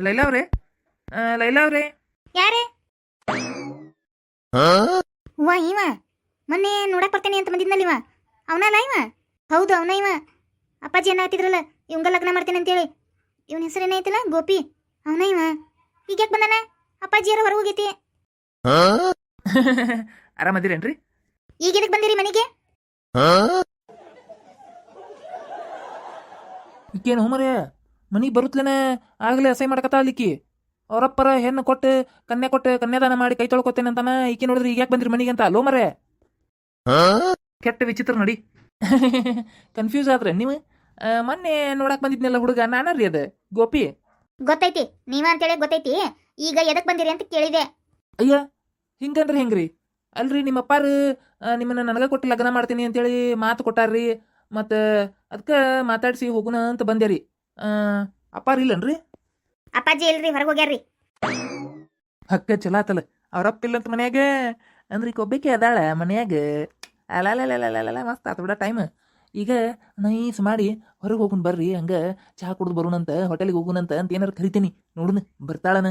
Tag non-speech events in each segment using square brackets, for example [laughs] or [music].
ಲೈಲಾ ಅವ್ರೆ? ಆ, ಲೈಲಾ ಅವ್ರೆ? ಯಾರೇ? ವಾ ಇವ. ಮೊನ್ನೆ ನೋಡಕ್ ಬರ್ತೇನೆ ಅಂತ ಬಂದಿದ್ನಲ್ಲ ಇವ. ಅವನಲ್ಲ ಇವ? ಹೌದು ಅವನ ಇವ. ಅಪ್ಪಾಜಿ ಏನ ಆತಿದ್ರಲ್ಲ ಇವಂಗ ಲಗ್ನ ಮಾಡ್ತೇನೆ ಅಂತೇಳಿ. ಇವನ ಹೆಸರು ಏನಾಯ್ತಲ್ಲ ಗೋಪಿ. ಅವನ ಇವ. ಈಗ ಯಾಕೆ ಬಂದಾನ? ಅಪ್ಪಾಜಿಯರ ಹೊರ ಹೋಗೈತಿ. [laughs] ಆರಾಮದಿರೇನ್ರಿ ಈಗ ಎದಕ್ ಬಂದಿರಿ ಮನೆಗೆ? ಈಕೇನು ಮರೆ ಮನಿಗೆ ಬರುತ್ತಲೇನೆ ಆಗಲೇ ಅಸಹ್ಯ ಮಾಡಕತ್ತ ಅಲ್ಲಿಕಿ ಅವರಪ್ಪರ ಹೆಣ್ಣು ಕೊಟ್ಟು ಕನ್ಯೆ ಕೊಟ್ಟು ಕನ್ಯಾದಾನ ಮಾಡಿ ಕೈ ತೊಳ್ಕೊತೇನೆ ಅಂತಾನ. ಈಕೆ ನೋಡಿದ್ರೆ ಈಗ ಯಾಕೆ ಬಂದ್ರಿ ಮನಿಗೆ ಅಂತ? ಲೋ ಮರೆ ಕೆಟ್ಟ ವಿಚಿತ್ರ ನೋಡಿ. ಕನ್ಫ್ಯೂಸ್ [laughs] ಆದ್ರೆ ನೀವು ಮೊನ್ನೆ ನೋಡಕ್ ಬಂದಿದ್ನಲ್ಲ ಹುಡುಗ ನಾನರಿ ಅದ? ಗೋಪಿ? ಗೊತ್ತೈತಿ. ನೀವ ಅಂತೇಳಿ ಗೊತ್ತೈತಿ. ಈಗ ಎದಕ್ ಬಂದಿರಿ ಅಂತ ಕೇಳಿದೆ. ಅಯ್ಯ ಹಿಂಗಂದ್ರೆ ಹೆಂಗ್ರಿ? ಅಲ್ರಿ ನಿಮ್ಮ ಅಪ್ಪಾರು ನಿಮ್ಮನ್ನ ನನಗ ಕೊಟ್ಟು ಲಗ್ನ ಮಾಡ್ತೀನಿ ಅಂತೇಳಿ ಮಾತು ಕೊಟ್ಟಾರ್ರಿ. ಮತ್ತು ಅದಕ್ಕೆ ಮಾತಾಡಿಸಿ ಹೋಗುಣ ಅಂತ ಬಂದೆ ಆ, ಅಪ್ಪಾರು ಇಲ್ಲನ್ರಿ? ಅಪ್ಪಾಜಿ ಇಲ್ರಿ ಹೊರಗೆ ಹೋಗ್ಯಾರ್ರಿ. ಹಕ್ಕ ಚಲೋ ಆತಲ್ಲ. ಅವ್ರಪ್ಪ ಇಲ್ಲಂತ ಮನ್ಯಾಗ ಅಂದ್ರೆ ಈಗ ಒಬ್ಬಾಕಿ ಅದಾಳ ಮನ್ಯಾಗ. ಅಲ್ಲ ಮಸ್ತ್ ಆತ ಬಿಡ ಟೈಮ್ ಈಗ ನೈಸ್ ಮಾಡಿ ಹೊರಗೆ ಹೋಗುನ್ ಬರ್ರಿ ಹಂಗ ಚಹಾ ಕುಡ್ದು ಬರೋಣಂತ ಹೋಟೆಲಿಗೆ ಹೋಗುಣಂತ ಅಂತ ಏನಾರು ಕರಿತೀನಿ. ನೋಡುನ ಬರ್ತಾಳನ.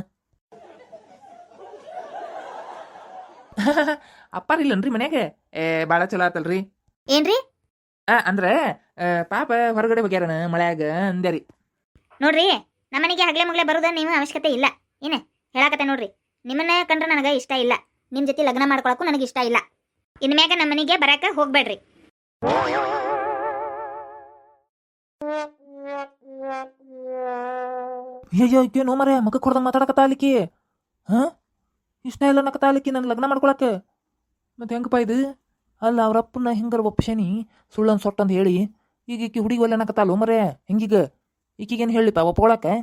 [laughs] ಅಪ್ಪಾರ ಇಲ್ಲನ್ರಿ ಮನ್ಯಾಗ? ಏ ಭಾಳ ಚಲೋ ಆತಲ್ರಿ. ಏನ್ರಿ? ಅಂದ್ರೆ ಪಾಪ ಹೊರಗಡೆ ಹೋಗ್ಯಾರನ ಮಳ್ಯಾಗ ಅಂದ್ಯಾರಿ. ನೋಡ್ರಿ, ನಮ್ಮನೆಗೆ ಹಗಲೆ ಮಗಳೇ ಬರೋದ ನೀವು ಅವಶ್ಯಕತೆ ಇಲ್ಲ. ಏನ, ಹೇಳಾಕತ್ತೆ ನೋಡ್ರಿ. ನಿಮ್ಮನ್ನ ಕಂಡ್ರೆ ನನಗೆ ಇಷ್ಟ ಇಲ್ಲ. ನಿಮ್ಮ ಜೊತೆ ಲಗ್ನ ಮಾಡ್ಕೊಳಕ್ಕೂ ನನಗೆ ಇಷ್ಟ ಇಲ್ಲ. ಇನ್ಮ್ಯಾಗ ನಮ್ಮನೆಗೆ ಬರಕ್ಕೆ ಹೋಗ್ಬೇಡ್ರಿ. ಅಯ್ಯೋ ಈಕೇನು ಮರೆ ಮಗಕ್ಕೆ ಹೊಡೆದಂಗೆ ಮಾತಾಡಕತ್ತ ಅಲ್ಲಿಕಿ ಇಷ್ಟ ಇಲ್ಲ ನಕತ್ತ ಅಲ್ಲಿಕಿ ನನ್ನ ಲಗ್ನ ಮಾಡ್ಕೊಳಕ್ಕೆ? ಮತ್ತೆ ಹೆಂಗಪ್ಪ ಇದು? ಅಲ್ಲ ಅವ್ರಪ್ಪನ ಹೆಂಗಾರ ಒಪ್ಸೇನಿ? ಸುಳ್ಳನ್ ಸೊಟ್ಟಂತ ಹೇಳಿ. ಈಗ ಈಕಿ ಹುಡುಗಿ ಒಲ್ಲೆ ನಕತ್ತಲ್ಲ ಮರೆ ಹೆಂಗೀಗ? ಈಕಿಗೇನು ಹೇಳಿಪ್ಪ, ಒಪ್ಕೊಳಕ್ಕೆ?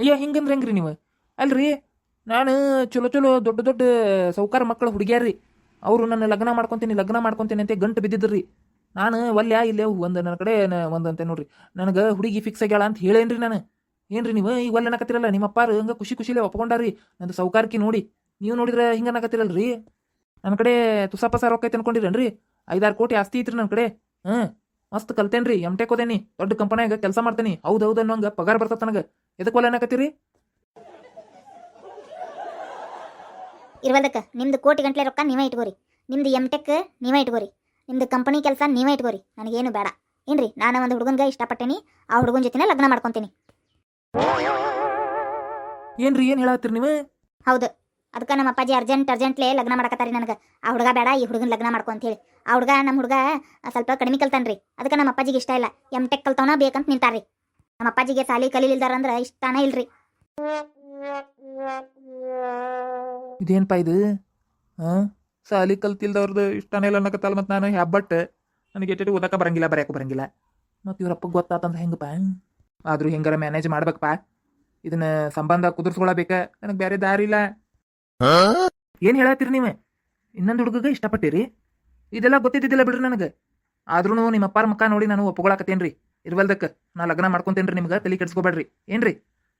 ಅಯ್ಯೋ, ಹಿಂಗಂದ್ರೆ ಹೆಂಗ್ರಿ ನೀವು? ಅಲ್ರಿ, ನಾನು ಚಲೋ ಚಲೋ ದೊಡ್ಡ ದೊಡ್ಡ ಸೌಕಾರ ಮಕ್ಕಳು ಹುಡುಗಿಯಾರ್ರಿ. ಅವರು ನನ್ನ ಲಗ್ನ ಮಾಡ್ಕೊತೀನಿ ಲಗ್ನ ಮಾಡ್ಕೊತೀನಿ ಅಂತ ಗಂಟು ಬಿದ್ದಿದ್ರಿ. ನಾನು ಒಲ್ಯ, ಇಲ್ಲೇ ಒಂದು ನನ್ನ ಕಡೆ ಒಂದಂತೆ ನೋಡ್ರಿ. ನನಗೆ ಹುಡುಗಿ ಫಿಕ್ಸ್ ಆಗ್ಯಾಳ ಅಂತ ಹೇಳೇನ್ರಿ ನಾನು. ಏನ್ರಿ ನೀವು ಈಗ ಒಲ್ಲೆ ಅನ್ನಕತ್ತಿರಲ್ಲ, ನಿಮ್ಮ ಅಪ್ಪಾರು ಹಂಗೆ ಖುಷಿ ಖುಷಿಲೇ ಒಪ್ಕೊಂಡಾರಿ ನಂದು ಸೌಕಾರಕ್ಕೆ ನೋಡಿ, ನೀವು ನೋಡಿದ್ರೆ ಹಿಂಗೆ ಅನ್ನಕತ್ತಿರಲ್ರಿ. ನನ್ನ ಕಡೆ ತುಸ ರೊಕ್ಕ ಐತೆ ಅನ್ಕೊಂಡಿರೇನ್ರಿ? ಐದಾರು ಕೋಟಿ ಆಸ್ತಿ ಐತ್ರಿ ನನ್ನ ಕಡೆ. ಹ್ಞೂ ಮಸ್ತ್ ಕಲ್ತೇನ್ರಿ ಎಂ ಟೆಕ್ ಓದೇನಿ ದೊಡ್ಡ ಕಂಪನ್ಯಾಗ ಕೆಲಸ ಮಾಡ್ತೇನಿ. ಹೌದು ಹೌದು ಅನ್ನೋಂಗೆ ಪಗಾರ ಬರ್ತದ ನನಗೆ. ಎದಕ್ಕೆ ಒಲ್ಲೆ ಅನ್ನಕತ್ತೀರಿ? ಇರ್ವಲ್ದಕ್ಕ ನಿಮ್ದು ಕೋಟಿ ಗಂಟ್ಲೆ ರೊಕ್ಕ ನೀವೇ ಇಟ್ಕೋರಿ. ನಿಮ್ದು ಎಂ ಟೆಕ್ ನೀವೇ ಇಟ್ಕೋರಿ. ನಿಮ್ದು ಕಂಪನಿ ಕೆಲಸ ನೀವೇ ಇಟ್ಕೋರಿ. ನನಗೇನು ಬೇಡ. ಏನ್ರಿ ನಾನು ಒಂದು ಹುಡುಗನ್ಗೆ ಇಷ್ಟಪಟ್ಟೇನಿ ಆ ಹುಡುಗನ ಜೊತೆನೇ ಲಗ್ನ ಮಾಡ್ಕೊತೀನಿ. ಏನ್ರಿ ಏನು ಹೇಳತ್ತೀರಿ ನೀವು? ಹೌದು. ಅದಕ್ಕೆ ನಮ್ಮ ಅಪ್ಪಾಜಿ ಅರ್ಜೆಂಟ್ ಅರ್ಜೆಂಟ್ಲೇ ಲಗ್ನ ಮಾಡಕತ್ತಾರಿ ನನಗೆ. ಆ ಹುಡುಗ ಬೇಡ, ಈ ಹುಡುಗನ ಲಗ್ನ ಮಾಡ್ಕೊ ಅಂತ ಹೇಳಿ. ಆ ಹುಡುಗ ನಮ್ಮ ಹುಡುಗ ಸ್ವಲ್ಪ ಕಡಿಮೆ ಕಲ್ತಾನ್ರಿ. ಅದಕ್ಕೆ ನಮ್ಮ ಅಪ್ಪಾಜಿಗೆ ಇಷ್ಟ ಇಲ್ಲ. ಎಂ ಟೆಕ್ ಕಲ್ತವನ ಬೇಕಂತ ನಿಂತಾರ್ರಿ. ನಮ್ಮ ಅಪ್ಪಾಜಿಗೆ ಸಾಲಿ ಕಲೀಲಿಲ್ದಾರ ಅಂದ್ರೆ ಇಷ್ಟಾನೇ ಇಲ್ರಿ. ಇದೇನಪ್ಪ ಇದು? ಸಾಲಿ ಕಲ್ತಿಲ್ದವ್ರದ್ದು ಇಷ್ಟನೇ ಇಲ್ಲ ಅನ್ನಕತ್ತಲ್ಲ ಮತ್ತೆ ನಾನು ಹ್ಯಾಬಟ್ ನನಗೆ ಎಟ್ಟು ಓದಕ್ಕೆ ಬರಂಗಿಲ್ಲ ಬರೆಯಕ್ಕೆ ಬರಂಗಿಲ್ಲ. ಮತ್ತು ಇವ್ರಪ್ಪಗೆ ಗೊತ್ತಾತಂದ್ರೆ ಹೆಂಗಪ್ಪ ಆದರೂ ಹೆಂಗಾರ ಮ್ಯಾನೇಜ್ ಮಾಡ್ಬೇಕಪ್ಪ. ಇದನ್ನ ಸಂಬಂಧ ಕುದುರ್ಸ್ಕೊಳಬೇಕ. ನನಗೆ ಬೇರೆ ದಾರಿ ಇಲ್ಲ ಏನು ಹೇಳತ್ತೀರಿ ನೀವು? ಇನ್ನೊಂದು ಹುಡುಗಗೆ ಇಷ್ಟಪಟ್ಟಿರಿ? ಇದೆಲ್ಲ ಗೊತ್ತಿದ್ದಿದ್ದಿಲ್ಲ ಬಿಡ್ರಿ ನನಗೆ. ಆದ್ರೂ ನಿಮ್ಮ ಅಪ್ಪಾರ ಮಕ್ಕ ನೋಡಿ ನಾನು ಒಪ್ಪಗೊಳಕತ್ತೇನ್ರಿ ಇರ್ವಲ್ದಕ್ಕೆ ನಾ ಲಗ್ನ ಮಾಡ್ಕೊಂತೇನ್ರಿ ನಿಮ್ಗೆ ತಲೆ ಕೆಡ್ಸ್ಕೊಬೇಡ್ರಿ. ಏನ್ರಿ?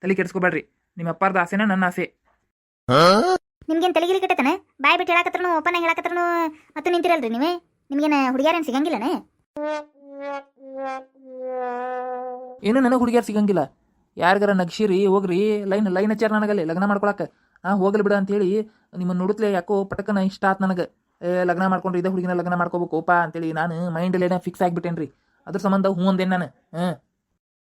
ತಲೆ ಕೆಡ್ಸ್ಕೊಬೇಡ್ರಿ. ನಿಮ್ಮ ಅಪ್ಪಾರದ ಆಸೆನ ನನ್ನ ಆಸೆ. ನಿಮ್ಗೇನು ತಲೆಗಿಲಿ ಕೆಟ್ಟತನ? ಬಾಯ್ ಬಿಟ್ಟು ಹೇಳಕತ್ರನು ಓಪನ್ ಆಗಿ ಹೇಳಕತ್ರನು ಮತ್ತು ನಿಂತಿರಲ್ರಿ ನೀವೇ? ನಿಮ್ಗೇನ ಹುಡುಗಿಯಾರೇನು ಸಿಗಂಗಿಲ್ಲನೇ? ಏನು ನನಗೆ ಹುಡುಗಿಯಾರು ಸಿಗಂಗಿಲ್ಲ. ಯಾರಿಗಾರ ನಗ್ಸಿರಿ ಹೋಗ್ರಿ ಲೈನ್ ಲೈನ್ ಹಚ್ಚಾರ ನನಗಲ್ಲಿ ಲಗ್ನ ಮಾಡ್ಕೊಳಕ್ಕೆ ನಾ ಹೋಗಲಿ ಬಿಡ ಅಂತೇಳಿ ನಿಮ್ಮನ್ನು ನೋಡುತ್ತಲೇ ಯಾಕೋ ಪಟಕನ ಇಷ್ಟ ಆತ್ ನನಗೆ. ಏ ಲಗ್ನ ಮಾಡ್ಕೊಂಡ್ರಿ ಇದೇ ಹುಡುಗಿನ ಲಗ್ನ ಮಾಡ್ಕೋಬೇಕು ಓಪ ಅಂತೇಳಿ ನಾನು ಮೈಂಡಲ್ಲಿ ಏನೋ ಫಿಕ್ಸ್ ಆಗಿಬಿಟ್ಟೇನ್ರಿ. ಅದ್ರ ಸಂಬಂಧ ಹ್ಞೂ ಅಂದೇನು ನಾನು?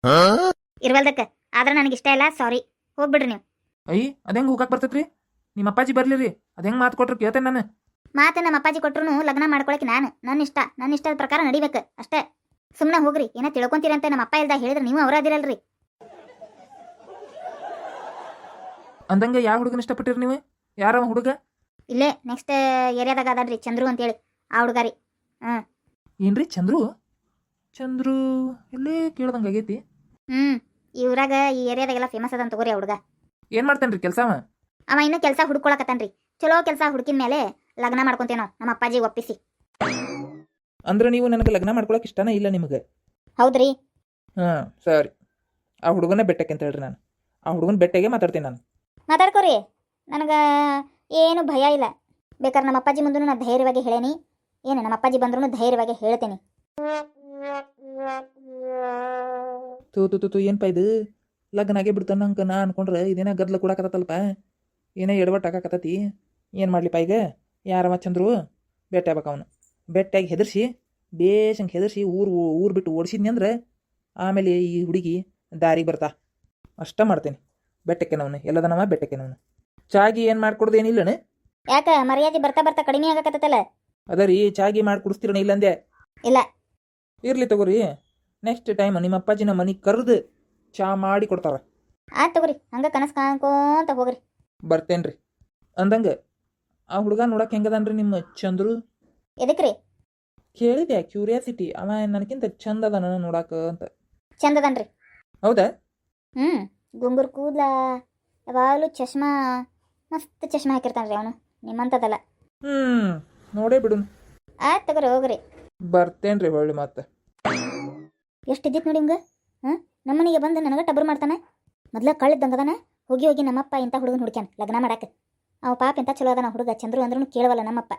ಹಾಂ. ಇರ್ವಲ್ದಕ್ಕೆ ಆದ್ರೆ ನನಗೆ ಇಷ್ಟ ಇಲ್ಲ ಸಾರಿ ಹೋಗ್ಬಿಡ್ರಿ ನೀವು. ಅಯ್ಯ ಅದು ಹೆಂಗೆ ಹೋಗಕ್ಕೆ ಬರ್ತೈತ್ರಿ? ನಿಮ್ಮ ಅಪ್ಪಾಜಿ ಬರ್ಲಿ ರೀ ಅದು ಹೆಂಗೆ ಮಾತು ಕೊಟ್ರು ಕೇಳ್ತೇನೆ ನಾನು? ಮಾತು ನಮ್ಮ ಅಪ್ಪಾಜಿ ಕೊಟ್ರು ಲಗ್ನ ಮಾಡ್ಕೊಳಕ್ಕೆ ನಾನು ನನ್ನ ಇಷ್ಟ ನನ್ನ ಇಷ್ಟದ ಪ್ರಕಾರ ನಡಿಬೇಕು ಅಷ್ಟೇ. ಸುಮ್ಮನೆ ಹೋಗ್ರಿ ಏನೋ ತಿಳ್ಕೊಂತೀರಂತ ನಮ್ಮ ಅಪ್ಪ ಇಲ್ದ ಹೇಳಿದ್ರೆ ನೀವು ಅವರ ಅಂದಂಗೆ ಯಾವ ಹುಡುಗನ ಇಷ್ಟಪಟ್ಟಿರಿ ನೀವು? ಯಾರವ ಹುಡುಗ? ಇಲ್ಲೇ ನೆಕ್ಸ್ಟ್ ಏರಿಯಾದಾಗ ಅದಾನ್ರಿ ಚಂದ್ರು ಅಂತೇಳಿ ಆ ಹುಡುಗ ರೀ. ಏನ್ರಿ ಚಂದ್ರು? ಚಂದ್ರು ಇಲ್ಲೇ ಕೇಳ್ದಂಗೆ ಆಗೈತಿ. ಹ್ಞೂ ಈ ಊರಾಗ ಈ ಏರಿಯಾದಾಗೆಲ್ಲ ಫೇಮಸ್ ಅದಂತ ತಗೋರಿ ಆ ಹುಡುಗ. ಏನು ಮಾಡ್ತೇನ್ರಿ ಕೆಲಸ ಅವ? ಅವ ಇನ್ನೂ ಕೆಲಸ ಹುಡ್ಕೊಳಕತ್ತಾನ್ರಿ. ಚಲೋ ಕೆಲಸ ಹುಡುಕಿದ ಮೇಲೆ ಲಗ್ನ ಮಾಡ್ಕೊಂತೇನೋ ನಮ್ಮ ಅಪ್ಪಾಜಿ ಒಪ್ಪಿಸಿ. ಅಂದ್ರೆ ನೀವು ನನಗೆ ಲಗ್ನ ಮಾಡ್ಕೊಳಕ್ಕೆ ಇಷ್ಟನೇ ಇಲ್ಲ ನಿಮಗೆ? ಹೌದ್ರಿ. ಹಾಂ ಸರಿ. ಆ ಹುಡುಗನ ಬೆಟ್ಟಕ್ಕೆ ಅಂತ ಹೇಳ್ರಿ ನಾನು. ಆ ಹುಡುಗನ ಬೆಟ್ಟಗೆ ಮಾತಾಡ್ತೀನಿ ನಾನು. ಮಾತಾಡ್ಕೋರಿ. ನನಗೆ ಏನು ಭಯ ಇಲ್ಲ. ಬೇಕಾದ್ರೆ ನಮ್ಮ ಅಪ್ಪಾಜಿ ಮುಂದೂ ನಾನು ಧೈರ್ಯವಾಗಿ ಹೇಳೇನಿ. ಏನು, ನಮ್ಮ ಅಪ್ಪಾಜಿ ಬಂದ್ರೂ ಧೈರ್ಯವಾಗಿ ಹೇಳ್ತೇನೆ. ತೂ, ತು ತು ತು ಏನಪ್ಪ ಇದು? ಲಗ್ನ ಆಗೇ ಬಿಡ್ತಾನ ನಂಗೆ ನಾ ಅನ್ಕೊಂಡ್ರೆ ಇದೇನ ಗದ್ಲ ಕೊಡಕತ್ತಲ್ಪ? ಏನೇ ಎಡವಟ್ಟು ಹಾಕಕತ್ತತಿ ಏನು ಮಾಡ್ಲಿಪ್ಪ ಈಗ? ಯಾರವ ಚಂದ್ರು? ಬೆಟ್ಟ ಆಗ್ಬೇಕು ಅವನು. ಬೆಟ್ಟಾಗಿ ಹೆದರ್ಸಿ ಬೇಸಂಗೆ ಹೆದರ್ಸಿ ಊರು ಊರು ಬಿಟ್ಟು ಓಡಿಸಿದ್ನಿ ಅಂದ್ರೆ ಆಮೇಲೆ ಈ ಹುಡುಗಿ ದಾರಿಗೆ ಬರ್ತಾ. ಅಷ್ಟ ಮಾಡ್ತೇನೆ. ಬೆಟ್ಟಕ್ಕೆ ನಾವು ಎಲ್ಲದನವ ಬೆಟ್ಟಕ್ಕೆ ಚಾಗಿ ಏನು ಮಾಡ್ಕೊಡ್ದು ಏನಿಲ್ಲನ ಯಾಕ ಮರ್ಯಾದೆ ಬರ್ತಾ ಬರ್ತಾ ಕಡಿಮೆ ಆಗಕತ್ತಲ್ಲ ಅದ ರೀ ಚಾಗಿ ಮಾಡಿ ಕುಡಿಸ್ತೀರಣ ಇಲ್ಲಂದೆ? ಇಲ್ಲ. ಇರ್ಲಿ ತಗೋರಿ ನೆಕ್ಸ್ಟ್ ಟೈಮ್ ನಿಮ್ಮ ಅಪ್ಪಾಜಿನ ಮನೆ ಕರೆದು ಚಾ ಮಾಡಿ ಕೊಡ್ತಾರ. ಆಯ್ತು ತಗೋರಿ ಹಂಗ ಕನಸು ಕಾಣ್ಕೋಂತ ಹೋಗ್ರಿ. ಬರ್ತೇನ್ರಿ ಅಂದಂಗೆ ಆ ಹುಡುಗ ನೋಡಕ್ಕೆ ಹೆಂಗದನ್ರಿ ನಿಮ್ಮ ಚಂದ್ರು? ಎದಕ್ರಿ? ಕೇಳಿದೆ ಕ್ಯೂರಿಯಾಸಿಟಿ ಅವ ನನಗಿಂತ ಚಂದ ಅದಾನ ನೋಡಾಕ ಅಂತ. ಚಂದದನ್ರಿ. ಹೌದಾ? ಹ್ಞೂ ಗುಂಗುರು ಕೂದ್ಲ ಯಾವಾಗಲೂ ಚಶ್ಮಾ ಮಸ್ತ್ ಚಶ್ಮಾ ಹಾಕಿರ್ತಾನ್ರಿ ಅವನು. ನಿಮ್ಮಂತದಲ್ಲ ಹ್ಮ್ ನೋಡೇ ಬಿಡು. ಆಯ್ತು ತಗೋರಿ ಹೋಗ್ರಿ. ಬರ್ತೇನ್ರಿ ಹೊಳ್ಳಿ ಮತ್ತೆ. ಎಷ್ಟು ಇದ್ದಿತ್ತು ನೋಡಿ ಹಿಂಗೆ? ಹಾಂ ನಮ್ಮನೆಗೆ ಬಂದು ನನಗೆ ಟಬರ್ ಮಾಡ್ತಾನೆ. ಮೊದಲ ಕಳ್ಳಿದ್ದಂಗದಾನ. ಹೋಗಿ ಹೋಗಿ ನಮ್ಮಪ್ಪ ಇಂಥ ಹುಡುಗನ ಹುಡ್ಕ್ಯಾನ. ಲಗ್ನ ಮಾಡಕ್ಕೆ ಅವ ಪಾಪ ಇಂಥ ಚಲೋ ಅದಾನ ಹುಡುಗ. ಚಂದ್ರು ಅಂದ್ರೂ ಕೇಳವಲ್ಲ ನಮ್ಮಪ್ಪ.